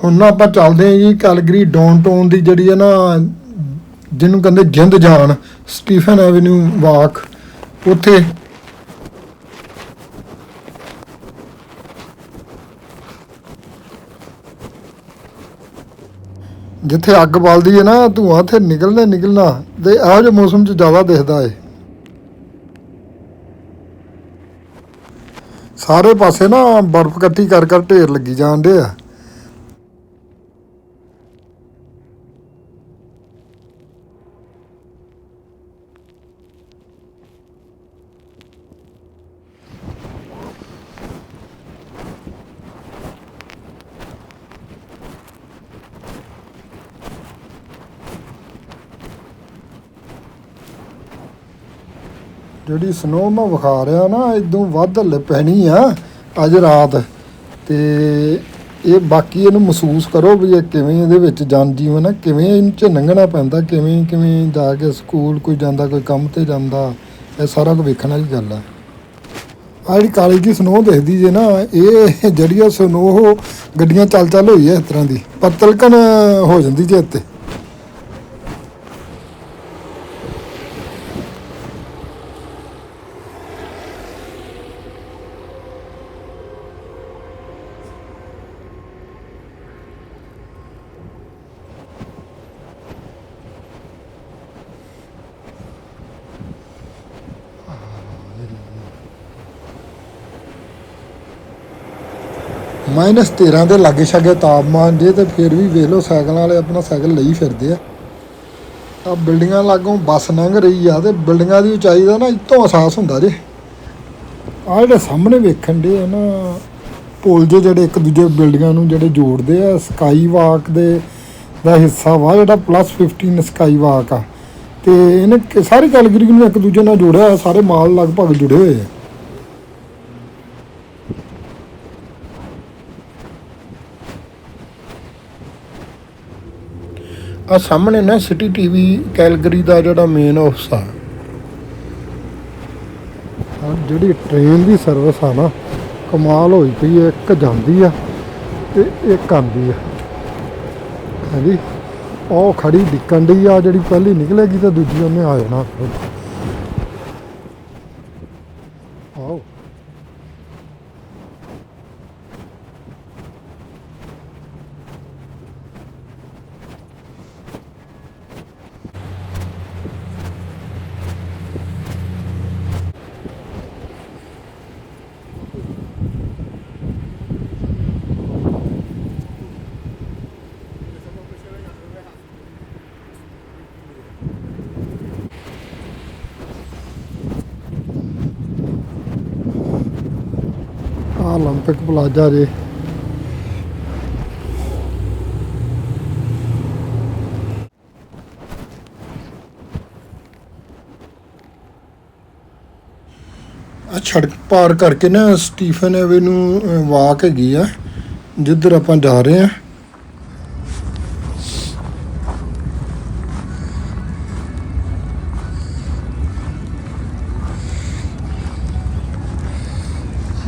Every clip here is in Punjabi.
ਹੁਣ ਨਾ ਆਪਾਂ ਚੱਲਦੇ ਹਾਂ ਜੀ, ਕੈਲਗਰੀ ਡਾਊਨਟਾਊਨ ਦੀ ਜਿਹੜੀ ਹੈ ਨਾ, ਜਿਹਨੂੰ ਕਹਿੰਦੇ ਜਿੰਦ ਜਾਨ, ਸਟੀਫਨ ਐਵਨਿਊ ਵਾਕ, ਉੱਥੇ ਜਿੱਥੇ ਅੱਗ ਬਲਦੀ ਹੈ ਨਾ, ਧੂਆਂ ਉੱਥੇ ਨਿਕਲਣਾ ਨਿਕਲਣਾ, ਤੇ ਇਹੋ ਜਿਹੇ ਮੌਸਮ 'ਚ ਜ਼ਿਆਦਾ ਦਿਖਦਾ ਏ ਸਾਰੇ ਪਾਸੇ ਨਾ ਬਰਫ਼ ਇਕੱਠੀ ਕਰ ਕਰ ਢੇਰ ਲੱਗੀ ਜਾਂਦੇ ਆ। ਜਿਹੜੀ ਸਨੋ ਮੈਂ ਵਿਖਾ ਰਿਹਾ ਨਾ, ਇਦੋਂ ਵੱਧ ਹਲੇ ਪੈਣੀ ਆ ਅੱਜ ਰਾਤ। ਤੇ ਇਹ ਬਾਕੀ ਇਹਨੂੰ ਮਹਿਸੂਸ ਕਰੋ ਵੀ ਇਹ ਕਿਵੇਂ ਇਹਦੇ ਵਿੱਚ ਜਨ ਜੀਵਨ ਆ, ਕਿਵੇਂ ਇਹਨੂੰ ਚ ਲੰਘਣਾ ਪੈਂਦਾ, ਕਿਵੇਂ ਕਿਵੇਂ ਜਾ ਕੇ ਸਕੂਲ ਕੋਈ ਜਾਂਦਾ, ਕੋਈ ਕੰਮ ਤੇ ਜਾਂਦਾ, ਇਹ ਸਾਰਾ ਕੁਝ ਵੇਖਣ ਵਾਲੀ ਗੱਲ ਆ। ਆ ਜਿਹੜੀ ਕਾਲੀ ਦੀ ਸਨੋ ਦੇਖਦੀ ਜੇ ਨਾ, ਇਹ ਜਿਹੜੀ ਆ ਸਨੋ ਗੱਡੀਆਂ ਚੱਲ ਚੱਲ ਹੋਈ ਹੈ ਇਸ ਤਰ੍ਹਾਂ ਦੀ, ਪਰ ਤਲਕਣ ਹੋ ਜਾਂਦੀ ਜੇ ਇੱਥੇ। 13 ਦੇ ਲਾਗੇ ਛਾਗੇ ਤਾਪਮਾਨ ਜੇ ਤੇ ਫਿਰ ਵੀ ਵੇਖ ਲਓ ਸਾਈਕਲਾਂ ਵਾਲੇ ਆਪਣਾ ਸਾਈਕਲ ਲਈ ਫਿਰਦੇ ਆ। ਆ ਬਿਲਡਿੰਗਾਂ ਲਾਗੋਂ ਬੱਸ ਲੰਘ ਰਹੀ ਆ ਤੇ ਬਿਲਡਿੰਗਾਂ ਦੀ ਉਚਾਈ ਦਾ ਨਾ ਇਤੋਂ ਅਹਿਸਾਸ ਹੁੰਦਾ ਜੇ। ਆ ਜਿਹੜੇ ਸਾਹਮਣੇ ਵੇਖਣ ਦੇ ਆ ਨਾ ਪੁਲ ਜੇ ਜਿਹੜੇ ਇੱਕ ਦੂਜੇ ਬਿਲਡਿੰਗਾਂ ਨੂੰ ਜਿਹੜੇ ਜੋੜਦੇ ਆ ਸਕਾਈ ਵਾਕ ਦੇ ਦਾ ਹਿੱਸਾ ਵਾ ਜਿਹੜਾ ਪਲੱਸ 15 ਸਕਾਈ ਵਾਕ ਆ। ਤੇ ਇਹਨੇ ਸਾਰੀ ਕੈਲਗਰੀ ਨੂੰ ਇੱਕ ਦੂਜੇ ਨਾਲ ਜੋੜਿਆ ਹੋਇਆ, ਸਾਰੇ ਮਾਲ ਲਗਭਗ ਜੁੜੇ ਹੋਏ ਆ। ਆ ਸਾਹਮਣੇ ਨਾ ਸਿਟੀ ਟੀਵੀ ਕੈਲਗਰੀ ਦਾ ਜਿਹੜਾ ਮੇਨ ਆਫਿਸ ਆ। ਆਹ ਜਿਹੜੀ ਟ੍ਰੇਨ ਦੀ ਸਰਵਿਸ ਆ ਨਾ, ਕਮਾਲ ਹੋਈ ਪਈ ਹੈ, ਇੱਕ ਜਾਂਦੀ ਆ ਤੇ ਇੱਕ ਆਉਂਦੀ ਆ। ਹਾਂਜੀ, ਉਹ ਖੜੀ ਡਿੱਕਣ ਡਈ ਆ, ਜਿਹੜੀ ਪਹਿਲੀ ਨਿਕਲੇਗੀ ਤਾਂ ਦੂਜੀ ਉਹਨੇ ਆ ਜਾਣਾ ਆਓ ਆਹ 올림픽 ਪਲਾਜ਼ਾ ਜੇ ਆ ਸੜਕ ਪਾਰ ਕਰਕੇ ਨਾ ਸਟੀਫਨ ਐਵੇਨਿਊ ਵਾਕ ਹੈਗੀ ਆ ਜਿੱਧਰ ਆਪਾਂ ਜਾ ਰਹੇ ਆ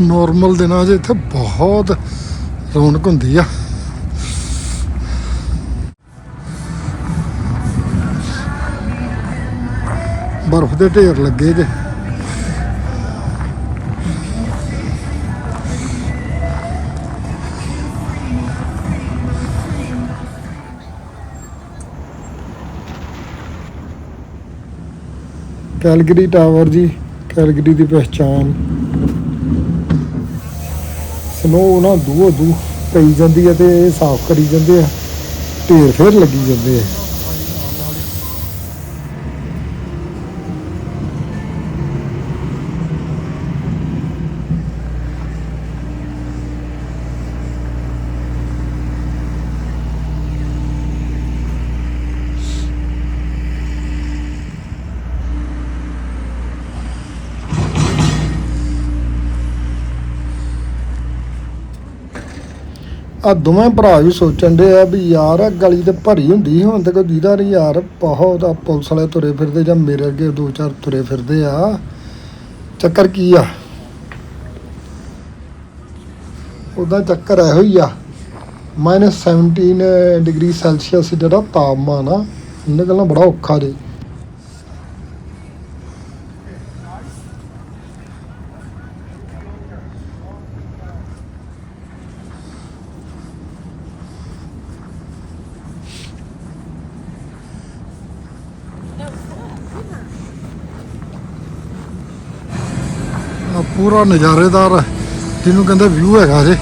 ਨਾਰਮਲ ਦਿਨਾਂ 'ਚ ਇੱਥੇ ਬਹੁਤ ਰੌਣਕ ਹੁੰਦੀ ਆ। ਬਰਫ਼ ਦੇ ਢੇਰ ਲੱਗੇ ਜੇ। ਕੈਲਗਰੀ ਟਾਵਰ ਜੀ, ਕੈਲਗਰੀ ਦੀ ਪਹਿਚਾਨ ਸਨੋ ਨਾ ਦੂਓ ਦੂ ਪਈ ਜਾਂਦੀ ਹੈ ਤੇ ਇਹ ਸਾਫ਼ ਕਰੀ ਜਾਂਦੇ ਆ, ਢੇਰ ਫੇਰ ਲੱਗੀ ਜਾਂਦੇ ਆ। ਆ ਦੋਵੇਂ ਭਰਾ ਵੀ ਸੋਚਣ ਦੇ ਆ ਵੀ ਯਾਰ ਆ ਗਲੀ ਤੇ ਭਰੀ ਹੁੰਦੀ ਸੀ, ਹੁਣ ਤੇ ਕੋਈ ਦੀਦਾ ਨਹੀਂ ਯਾਰ। ਬਹੁਤ ਆ ਪੁਲਿਸ ਵਾਲੇ ਤੁਰੇ ਫਿਰਦੇ ਜਾਂ ਮੇਰੇ ਅੱਗੇ ਦੋ ਚਾਰ ਤੁਰੇ ਫਿਰਦੇ ਆ। ਚੱਕਰ ਕੀ ਆ? ਉਹਦਾ ਚੱਕਰ ਇਹੋ ਹੀ ਆ। -17 ਡਿਗਰੀ ਸੈਲਸੀਅਸ ਜਿਹੜਾ ਤਾਪਮਾਨ ਆ ਨਿਕਲਣਾ ਬੜਾ ਔਖਾ ਜੀ। ਪੂਰਾ ਨਜ਼ਾਰੇਦਾਰ ਜਿਹਨੂੰ ਕਹਿੰਦੇ ਵਿਊ ਹੈਗਾ ਜੇ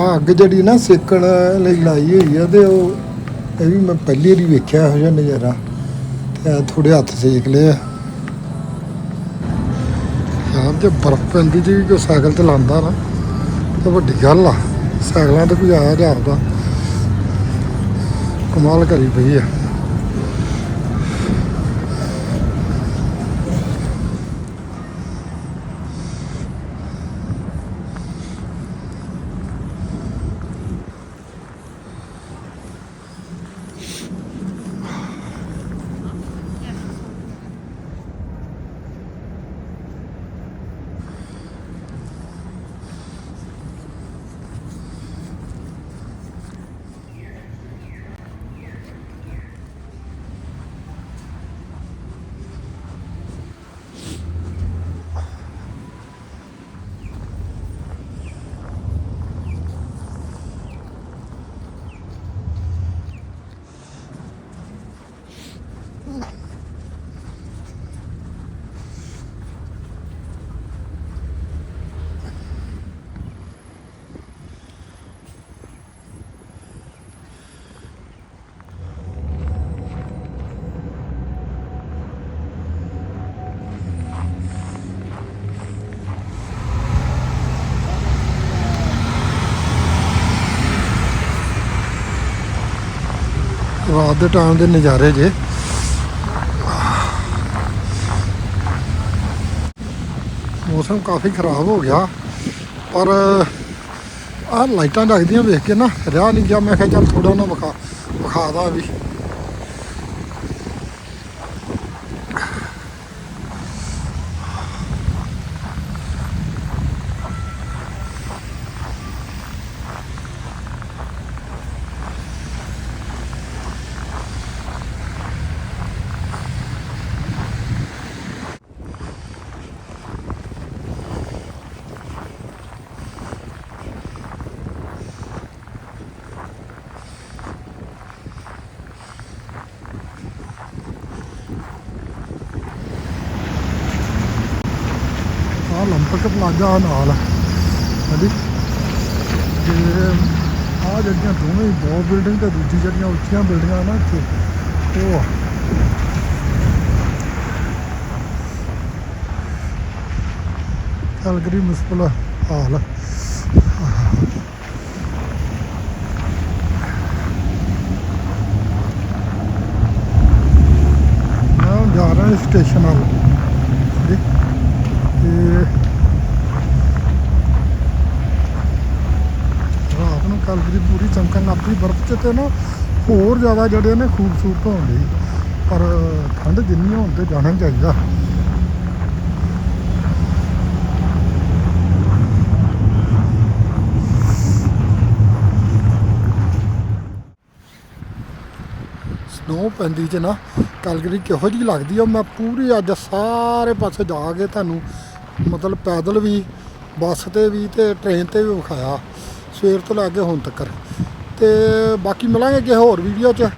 ਆ ਅੱਗ ਜਿਹੜੀ ਨਾ ਸੇਕਣ ਲਈ ਲਾਈ ਹੋਈ ਆ ਤੇ ਉਹ ਇਹ ਵੀ ਮੈਂ ਪਹਿਲੀ ਵਾਰੀ ਵੇਖਿਆ ਇਹੋ ਜਿਹਾ ਨਜ਼ਾਰਾ ਤੇ ਆ ਥੋੜੇ ਹੱਥ ਸੇਕ ਲਏ ਆ। ਯਾਰ, ਜੇ ਬਰਫ਼ ਪੈਂਦੀ ਜੀ ਕੋਈ ਸਾਈਕਲ ਤੇ ਲਾਂਦਾ ਨਾ, ਤਾਂ ਵੱਡੀ ਗੱਲ ਆ। ਸਾਈਕਲਾਂ ਤੇ ਕੋਈ ਆਇਆ ਜਾਂਦਾ ਕਮਾਲ ਕਰੀ ਪਈ ਆ। ਰਾਤ ਦੇ ਟਾਈਮ ਦੇ ਨਜ਼ਾਰੇ ਜੇ। ਮੌਸਮ ਕਾਫੀ ਖਰਾਬ ਹੋ ਗਿਆ। ਪਰ, ਆਹ ਲਾਈਟਾਂ ਜਗਦੀਆਂ ਵੇਖ ਕੇ ਨਾ, ਰਿਹਾ ਨਹੀਂ ਗਿਆ। ਮੈਂ ਕਿਹਾ ਚੱਲ ਥੋੜਾ ਨਾ ਵਿਖਾ ਵਿਖਾ ਦਾ ਵੀ। ਆਹ ਲੰਪਕ ਪਲਾਜ਼ਾ ਨਾਲ। ਹਾਂਜੀ। ਤੇ ਆਹ ਜਿਹੜੀਆਂ ਦੋਵੇਂ ਹੀ ਦੋ ਬਿਲਡਿੰਗ ਤੇ ਦੂਜੀ ਜਿਹੜੀਆਂ ਉੱਚੀਆਂ ਬਿਲਡਿੰਗਾਂ ਨਾ ਇੱਥੇ, ਉਹ ਆ। ਕੈਲਗਰੀ ਹਾਲ ਮੈਂ ਹੁਣ ਜਾ ਰਿਹਾ ਸਟੇਸ਼ਨ ਵੱਲ। ਤਲਬ ਦੀ ਪੂਰੀ ਚਮਕਣ ਲੱਗ ਬਰਫ਼ 'ਚ ਤੇ ਨਾ ਹੋਰ ਜ਼ਿਆਦਾ ਜਿਹੜੇ ਨੇ ਖੂਬਸੂਰਤ ਹੋਣਗੇ ਪਰ ਠੰਡ ਜਿੰਨੀ ਹੋਣ ਤੇ ਜਾਣਾ ਚਾਹੀਦਾ। ਸਨੋ ਪੈਂਦੀ ਚ ਨਾ, ਕਲਗਰੀ ਕਿਹੋ ਜੀ ਲੱਗਦੀ ਆ, ਮੈਂ ਪੂਰੀ ਅੱਜ ਸਾਰੇ ਪਾਸੇ ਜਾ ਕੇ ਤੁਹਾਨੂੰ ਮਤਲਬ ਪੈਦਲ ਵੀ, ਬੱਸ ਤੇ ਵੀ ਤੇ ਟ੍ਰੇਨ ਤੇ ਵੀ ਵਿਖਾਇਆ। ਸਵੇਰ ਤੋਂ ਲੈ ਕੇ ਹੁਣ ਤੱਕ ਤੇ ਬਾਕੀ ਮਿਲਾਂਗੇ ਕਿਸੇ ਹੋਰ ਵੀਡੀਓ 'ਚ।